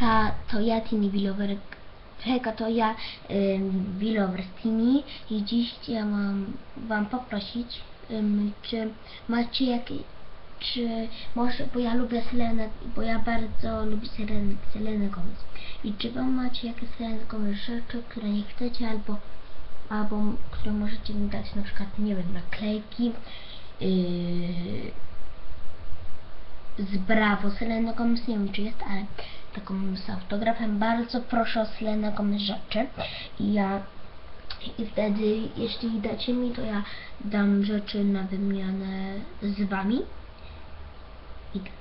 Hejka, to ja Tini Willower. Hejka, to ja ym, Willower z Tini i dziś ja mam wam poprosić, czy macie jakieś, czy może, bo ja lubię Selenę, bo ja bardzo lubię Selenę, Selenę Gomez. I czy wam macie jakieś Selenę Gomez rzeczy, które nie chcecie, albo, albo które możecie mi dać, na przykład, nie wiem, naklejki, yy, z Brawo Selena Gomez, nie wiem czy jest, ale taką z autografem. Bardzo proszę o Selena Gomez rzeczy. I ja i wtedy, jeśli dacie mi, to ja dam rzeczy na wymianę z wami. I tak.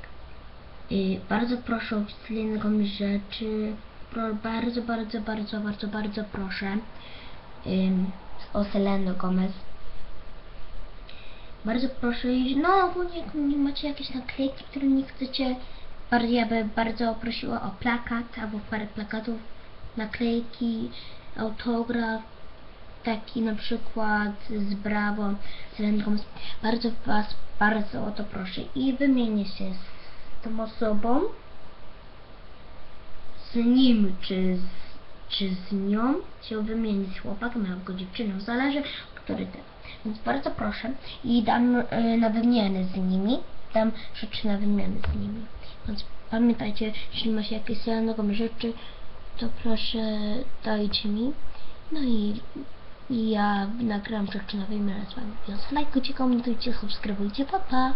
Y, bardzo proszę o Selena Gomez rzeczy. Pro, bardzo, bardzo, bardzo, bardzo, bardzo proszę ym, o Selena Gomez. Bardzo proszę, i- no ogólnie jak nie macie jakieś naklejki, które nie chcecie, bardzo, ja bym bardzo prosiła o plakat albo parę plakatów, naklejki, autograf, taki na przykład z Brawo, z ręką. Bardzo Was, bardzo o to proszę i wymienię się z tą osobą, z nim czy z, czy z nią się wymienić z chłopakiem albo dziewczyną, zależy, który ten. Więc bardzo proszę i dam y, na wymianę z nimi, dam rzeczy na wymianę z nimi. Więc pamiętajcie, jeśli macie jakieś nową rzeczy, to proszę dajcie mi. No i, i ja nagram rzeczy na wymianę z wami. Więc lajkujcie, komentujcie, subskrybujcie, pa pa!